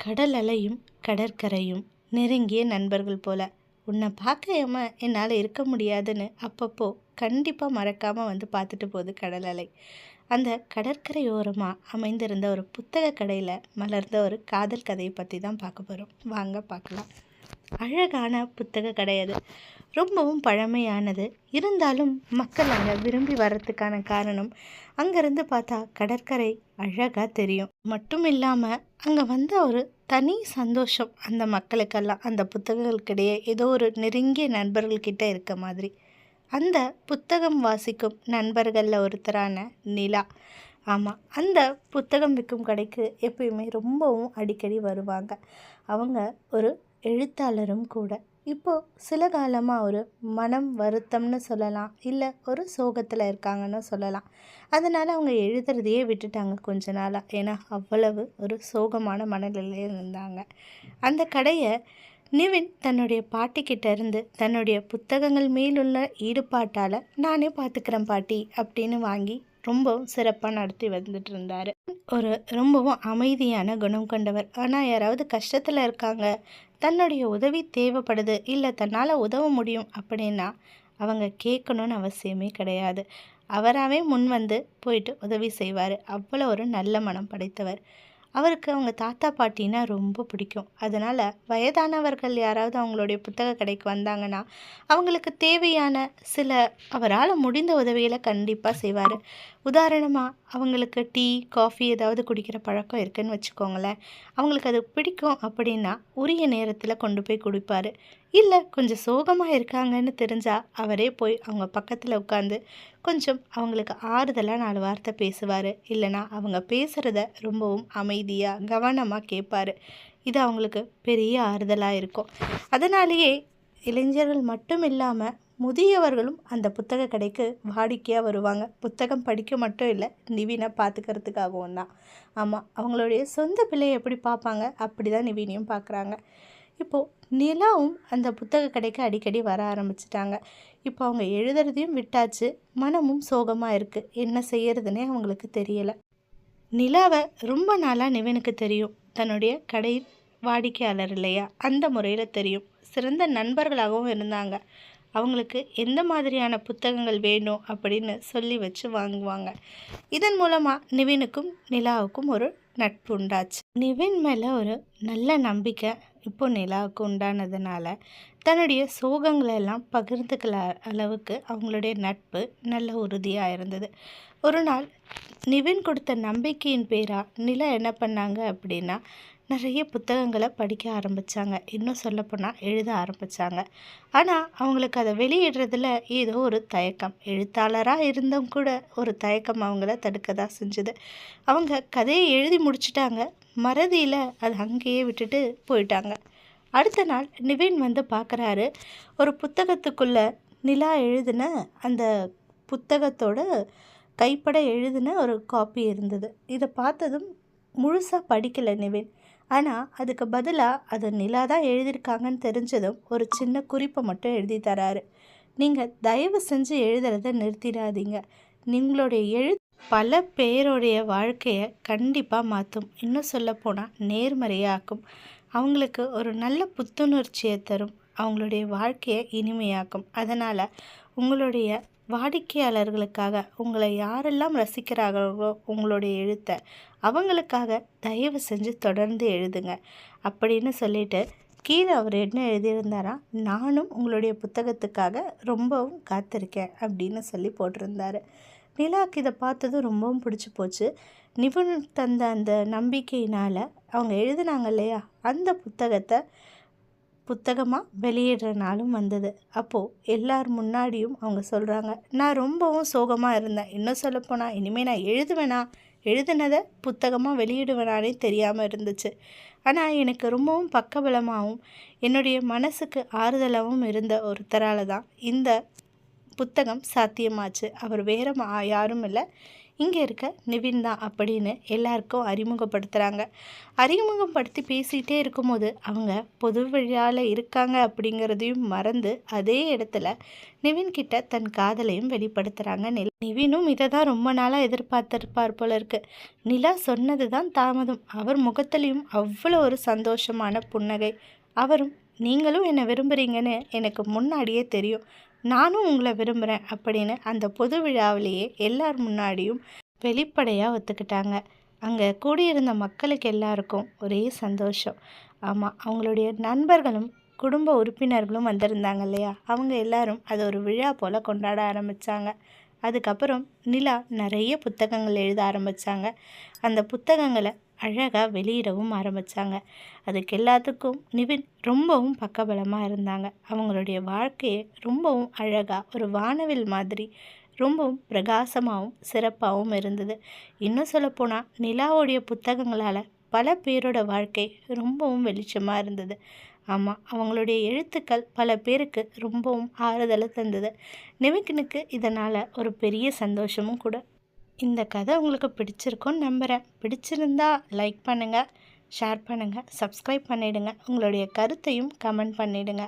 கடல் அலையும் கடற்கரையும் நெருங்கிய நண்பர்கள் போல. உன்னை பார்க்காம என்னால் இருக்க முடியாதுன்னு அப்பப்போ கண்டிப்பாக மறக்காமல் வந்து பார்த்துட்டு போகுது கடல் அலை. அந்த கடற்கரையோரமாக அமைந்திருந்த ஒரு புத்தக கடையில் மலர்ந்த ஒரு காதல் கதையை பற்றி தான் பார்க்க போகிறோம் வாங்க பார்க்கலாம். அழகான புத்தக கடை அது. ரொம்பவும் பழமையானது. இருந்தாலும் மக்கள் அங்கே விரும்பி வர்றதுக்கான காரணம் அங்கேருந்து பார்த்தா கடற்கரை அழகாக தெரியும். மட்டும் இல்லாமல் அங்கே வந்த ஒரு தனி சந்தோஷம் அந்த மக்களுக்கெல்லாம் அந்த புத்தகங்களுக்கிடையே ஏதோ ஒரு நெருங்கிய நண்பர்கள்கிட்ட இருக்க மாதிரி. அந்த புத்தகம் வாசிக்கும் நண்பர்களில் ஒருத்தரான நிலா. ஆமாம் அந்த புத்தகம் விற்கும் கடைக்கு எப்பயுமே ரொம்பவும் அடிக்கடி வருவாங்க. அவங்க ஒரு எழுத்தாளரும் கூட. இப்போது சில காலமாக ஒரு மனம் வருத்தம்னு சொல்லலாம் இல்லை ஒரு சோகத்தில் இருக்காங்கன்னு சொல்லலாம். அதனால் அவங்க எழுதுறதையே விட்டுட்டாங்க கொஞ்ச நாளாக ஏன்னா அவ்வளவு ஒரு சோகமான மனநிலையில் இருந்தாங்க. அந்த கடையை நிவின் தன்னுடைய பாட்டிக்கிட்ட இருந்து தன்னுடைய புத்தகங்கள் மேலுள்ள ஈடுபாட்டால் நானே பார்த்துக்கிறேன் பாட்டி அப்படின்னு வாங்கி ரொம்பவும் சிறப்பாக நடத்தி வந்துட்டு இருந்தார். ஒரு ரொம்பவும் அமைதியான குணம் கொண்டவர். ஆனால் யாராவது கஷ்டத்தில் இருக்காங்க தன்னுடைய உதவி தேவைப்படுது இல்லை தன்னால் உதவ முடியும் அப்படின்னா அவங்க கேட்கணுன்னு அவசியமே கிடையாது. அவராகவே முன் வந்து போயிட்டு உதவி செய்வார். அவ்வளோ ஒரு நல்ல மனம் படைத்தவர். அவருக்கு அவங்க தாத்தா பாட்டினா ரொம்ப பிடிக்கும். அதனால் வயதானவர்கள் யாராவது அவங்களுடைய புத்தக கடைக்கு வந்தாங்கன்னா அவங்களுக்கு தேவையான சில அவரால் முடிந்த உதவிகளை கண்டிப்பாக செய்வார். உதாரணமாக அவங்களுக்கு டீ காஃபி ஏதாவது குடிக்கிற பழக்கம் இருக்குதுன்னு வச்சுக்கோங்களேன். அவங்களுக்கு அது பிடிக்கும் அப்படின்னா உரிய நேரத்தில் கொண்டு போய் கொடுப்பாரு. இல்லை கொஞ்சம் சோகமாக இருக்காங்கன்னு தெரிஞ்சால் அவரே போய் அவங்க பக்கத்தில் உட்காந்து கொஞ்சம் அவங்களுக்கு ஆறுதலாக நாலு வார்த்தை பேசுவார். இல்லைனா அவங்க பேசுகிறத ரொம்பவும் அமைதியாக கவனமாக கேட்பார் இது அவங்களுக்கு பெரிய ஆறுதலாக இருக்கும். அதனாலேயே இளைஞர்கள் மட்டும் இல்லாமல் முதியவர்களும் அந்த புத்தக கடைக்கு வாடிக்கையாக வருவாங்க. புத்தகம் படிக்க மட்டும் இல்லை நிவினை பார்த்துக்கிறதுக்காகவும் தான். ஆமாம் அவங்களுடைய சொந்த பிள்ளையை எப்படி பார்ப்பாங்க அப்படி தான் நிவினையும் பார்க்குறாங்க இப்போது நிலாவும் அந்த புத்தக கடைக்கு அடிக்கடி வர ஆரம்பிச்சிட்டாங்க. இப்போ அவங்க எழுதுறதையும் விட்டாச்சு. மனமும் சோகமாக இருக்குது என்ன செய்யறதுனே அவங்களுக்கு தெரியலை. நிலாவை ரொம்ப நாளாக நிவனுக்கு தெரியும். தன்னுடைய கடை வாடிக்கையாளர் இல்லையா? அந்த முறையில் தெரியும். சிறந்த நண்பர்களாகவும் இருந்தாங்க. அவங்களுக்கு எந்த மாதிரியான புத்தகங்கள் வேணும் அப்படின்னு சொல்லி வச்சு வாங்குவாங்க. இதன் மூலமாக நிவினுக்கும் நிலாவுக்கும் ஒரு நட்பு உண்டாச்சு. நிவின் மேலே ஒரு நல்ல நம்பிக்கை இப்போ நிலாவுக்கு உண்டானதுனால தன்னுடைய சோகங்களை எல்லாம் பகிர்ந்துக்கல அளவுக்கு அவங்களுடைய நட்பு நல்ல உறுதியாக இருந்தது. ஒரு நாள் நிவின் கொடுத்த நம்பிக்கையின் பேராக நிலா என்ன பண்ணாங்க அப்படின்னா நிறைய புத்தகங்களை படிக்க ஆரம்பித்தாங்க இன்னும் சொல்லப்போனால் எழுத ஆரம்பித்தாங்க ஆனால் அவங்களுக்கு அதை வெளியிடுறதுல ஏதோ ஒரு தயக்கம். எழுத்தாளராக இருந்தும் கூட ஒரு தயக்கம் அவங்கள தடுக்க தான் செஞ்சுது. அவங்க கதையை எழுதி முடிச்சிட்டாங்க. மறதியில் அது அங்கேயே விட்டுட்டு போயிட்டாங்க. அடுத்த நாள் நிவின் வந்து பார்க்குறாரு ஒரு புத்தகத்துக்குள்ளே நிலா எழுதின அந்த புத்தகத்தோட கைப்பட எழுதின ஒரு காப்பி இருந்தது. இதை பார்த்ததும் முழுசாக படிக்கலை நிவின். ஆனால் அதுக்கு பதிலாக அது நிலா தான் எழுதியிருக்காங்கன்னு தெரிஞ்சதும் ஒரு சின்ன குறிப்பை மட்டும் எழுதி தராரு. நீங்கள் தயவு செஞ்சு எழுதுறத நிறுத்திடாதீங்க. நீங்களுடைய எழு பல பேருடைய வாழ்க்கையை கண்டிப்பாக மாற்றும் இன்னும் சொல்லப்போனால் நேர்மறையாக்கும். அவங்களுக்கு ஒரு நல்ல புத்துணர்ச்சியை தரும். அவங்களுடைய வாழ்க்கையை இனிமையாக்கும். அதனால் உங்களுடைய வாடிக்கையாளர்களுக்காக உங்களை யாரெல்லாம் ரசிக்கிறார்களோ உங்களுடைய எழுத்தை அவங்களுக்காக தயவு செஞ்சு தொடர்ந்து எழுதுங்க. அப்படின்னு சொல்லிட்டு கீழே அவர் என்ன எழுதியிருந்தாரா? நானும் உங்களுடைய புத்தகத்துக்காக ரொம்பவும் காத்திருக்கேன் அப்படின்னு சொல்லி போட்டிருந்தாரு. நிலாக்கு இதை பார்த்ததும் ரொம்பவும் பிடிச்சி போச்சு. நிபுணர் தந்த அந்த நம்பிக்கையினால் அவங்க எழுதினாங்க இல்லையா? அந்த புத்தகத்தை புத்தகமாக வெளியிடுற நாளும் வந்தது. அப்போது எல்லார் முன்னாடியும் அவங்க சொல்கிறாங்க நான் ரொம்பவும் சோகமாக இருந்தேன். இன்னும் சொல்லப்போனால் இனிமேல் நான் எழுதுவேனா? எழுதுனதை புத்தகமாக வெளியிடுவேனானே தெரியாமல் இருந்துச்சு. ஆனால் எனக்கு ரொம்பவும் பக்கபலமாகவும் என்னுடைய மனசுக்கு ஆறுதலாகவும் இருந்த ஒருத்தரால் தான் இந்த புத்தகம் சாத்தியமாச்சு. அவர் வேறு யாரும் இல்லை. இங்கே இருக்க நிவின் தான் அப்படின்னு எல்லாருக்கும் அறிமுகப்படுத்துகிறாங்க அறிமுகப்படுத்தி பேசிகிட்டே இருக்கும்போது அவங்க பொது வழியால் இருக்காங்க அப்படிங்கிறதையும் மறந்து அதே இடத்துல நிவின் கிட்ட தன் காதலையும் வெளிப்படுத்துகிறாங்க நில. நிவினும் இதை தான் ரொம்ப நாளாக எதிர்பார்த்திருப்பார் போல இருக்கு. நிலா சொன்னது தான் தாமதம். அவர் முகத்திலையும் அவ்வளோ ஒரு சந்தோஷமான புன்னகை. அவரும் நீங்களும் என்னை விரும்புகிறீங்கன்னு எனக்கு முன்னாடியே தெரியும். நானும் உங்களை விரும்புகிறேன் அப்படின்னு அந்த பொது விழாவிலேயே எல்லார் முன்னாடியும் வெளிப்படையாக ஒத்துக்கிட்டாங்க. அங்கே கூடியிருந்த மக்களுக்கு எல்லாருக்கும் ஒரே சந்தோஷம். ஆமாம் அவங்களுடைய நண்பர்களும் குடும்ப உறுப்பினர்களும் வந்திருந்தாங்க இல்லையா? அவங்க எல்லாரும் அதை ஒரு விழா போல் கொண்டாட ஆரம்பித்தாங்க அதுக்கப்புறம் நிலா நிறைய புத்தகங்கள் எழுத ஆரம்பித்தாங்க அந்த புத்தகங்களை அழகாக வெளியிடவும் ஆரம்பித்தாங்க அதுக்கு எல்லாத்துக்கும் நிவின் ரொம்பவும் பக்கபலமாக இருந்தாங்க. அவங்களுடைய வாழ்க்கையை ரொம்பவும் அழகாக ஒரு வானவில் மாதிரி ரொம்பவும் பிரகாசமாகவும் சிறப்பாகவும் இருந்தது. இன்னும் சொல்லப்போனால் நிலாவுடைய புத்தகங்களால் பல பேரோட வாழ்க்கை ரொம்பவும் வெளிச்சமாக இருந்தது. ஆமாம் அவங்களுடைய எழுத்துக்கள் பல பேருக்கு ரொம்பவும் ஆறுதலை தந்தது. நிவிக்கனுக்கு இதனால் ஒரு பெரிய சந்தோஷமும் கூட இந்த கதை உங்களுக்கு பிடிச்சிருக்கும்னு நம்புகிறேன் பிடிச்சிருந்தா லைக் பண்ணுங்கள் ஷேர் பண்ணுங்கள் சப்ஸ்கிரைப் பண்ணிவிடுங்க உங்களுடைய கருத்தையும் கமெண்ட் பண்ணிவிடுங்க